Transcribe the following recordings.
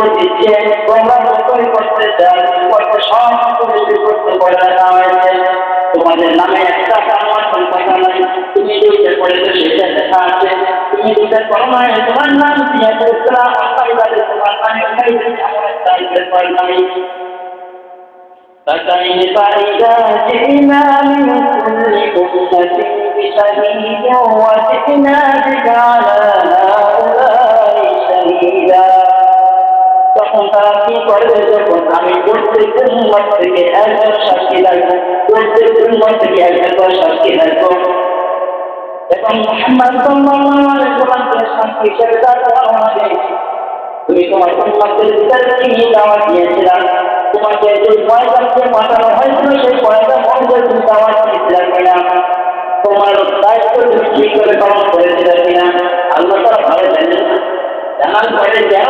ঠিক সাক্ষ্য দিচ্ছে তোমরা যতই করতে চাই করতে সব কিছু করতে বলা হয়েছে তোমাদের নামে একটা কামার কথা নাই তুমি যেটা করেছো সেটা লেখা আছে তুমি যেটা করো নাই তোমার নাম দিয়ে করেছিলাম অস্থায়ীভাবে তোমার নামে ওটাই এমন একটা ইসের পর নাই فكيف إذا جئنا من كل أمة بشهيد وجئنا بك على هؤلاء شهيدا তখন তারা কি করবে যখন আমি প্রত্যেক উন্মত থেকে একজন সাক্ষী রাখব, প্রত্যেক উন্মত থেকে একজন সাক্ষী রাখব। এবং মোহাম্মদ সাল্লাল্লাহু আলাইহি ওয়াসাল্লামকে সাক্ষী হিসেবে তার আমাদের তুমি তোমার উন্মতের ভিতরে কি দাওয়াত দিয়েছিলাম তোমাকে যে পয়সাকে পাঠানো হয়েছিল, সেই পয়সা অনুযায়ী তুমি দাওয়াত দিয়েছিলাম কিনা? তোমার দায়িত্ব তুমি ঠিক করে পালন করেছিলে কিনা? আল্লাহ তারা ভালো জানেন জানার পরে যেন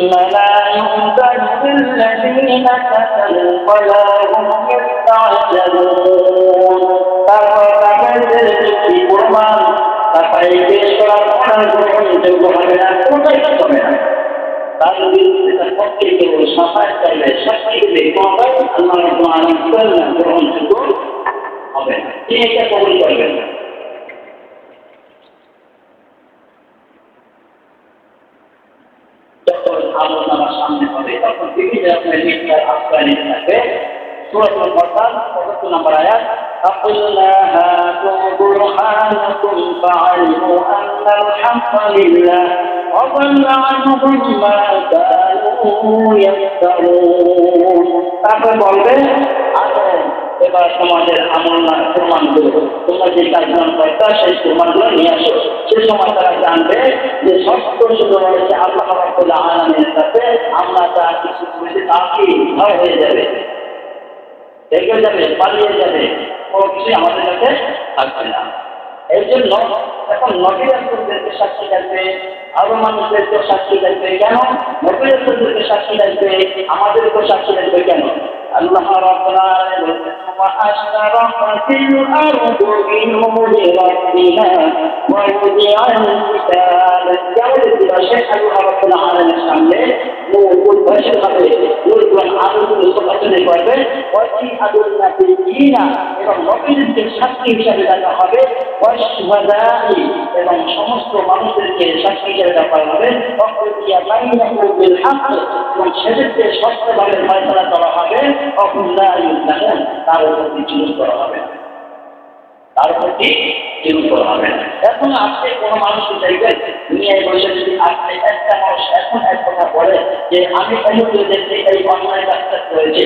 ثم لا يؤذن للذين كفروا ولا هم يستعجلون তারপর তাদের যুক্তি প্রমাণ তারপরে পেশ করা প্রমাণ গ্রহণযোগ্য হবে না কোনটাই হবে না তার বিরুদ্ধে তার পক্ষে কেবল সাফায় চাইলে সাক্ষী দিলে কোনটাই আল্লাহ গ্রহণযোগ্য হবে না তিনি এটা কবুল করবেন না যখন আলোচ আমার সামনে হবে তখন বিভিন্ন রকমের মিথ্যার আশ্রয় নিতে থাকবে সুরাতুল বরকান পঁচাত্তর নম্বর আয়াত فقل هاتوا برهانكم فعلموا أن الحق لله وضل عنهم ما كانوا يفترون তারপরে বলবে এবার তোমাদের আমল না প্রমাণগুলো তোমরা যে কাজগুলো করতে সেই প্রমাণগুলো নিয়ে আসো। সে সময় তারা জানবে যে সত্য শুধু রয়েছে আল্লাহ রাব্বুল আলামিনের কাছে, আমরা যা কিছু করেছি তা কি উদ্ধার হয়ে যাবে। দেখে যাবে, পালিয়ে যাবে, কোনো কিছুই আমাদের কাছে থাকবে না। এই জন্য এখন নবীরাজদেরকে সাক্ষী থাকবে, আরও মানুষদেরকে সাক্ষী থাকবে, কেন? নবীরাজদেরকে সাক্ষী রাখবে আমাদেরকেও সাক্ষী থাকবে কেন? الله رب العالمين. وأشرقت الأرض بنور ربها ووضع শেখ আল্লাহ রাব্বুল আলামিনের সামনে নূর উদ্ভাসিত হবে নূরগুলো আলোগুলো প্রকাশনে করবে ওয়াসি আদুল নাবিয়িনা এবং নবীদেরকে সাক্ষী হিসাবে দেখা হবে ওয়াসহুদাই এবং সমস্ত মানুষদেরকে সাক্ষী হিসাবে দেখা হবে অকৃতিয়া বাইনাহু বিল হক এবং সেদেরকে সত্যভাবে ফয়সালা হবে অকুল্লা ইউজানুন তার উপর কিছু করা হবে তার প্রতি করা হবে। এখন আজকে কোনো মানুষ চাইবেন দুনিয়ায় বসে যদি আজকে একটা মানুষ এখন এক কথা বলে যে, আমি অনুপ্রদেশে এই অন্যায় কাজটা করেছি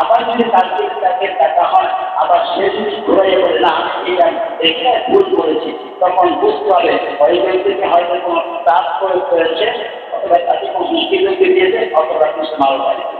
আবার যদি তাকে তাকে টাকা হয়, আবার সে যদি ঘুরে বলে, না, আমি এটা দেখে ভুল করেছি। তখন বুঝতে হবে ওই ব্যক্তিকে হয়তো কোনো করে করেছে, অথবা তাকে কোনো মুশকিলকে দিয়েছে, অথবা কিছু মাল বাড়িতে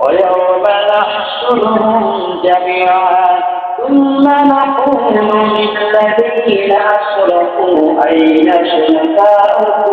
ويوم نحشرهم جميعا ثم نقول للذين أشركوا أين شركاؤكم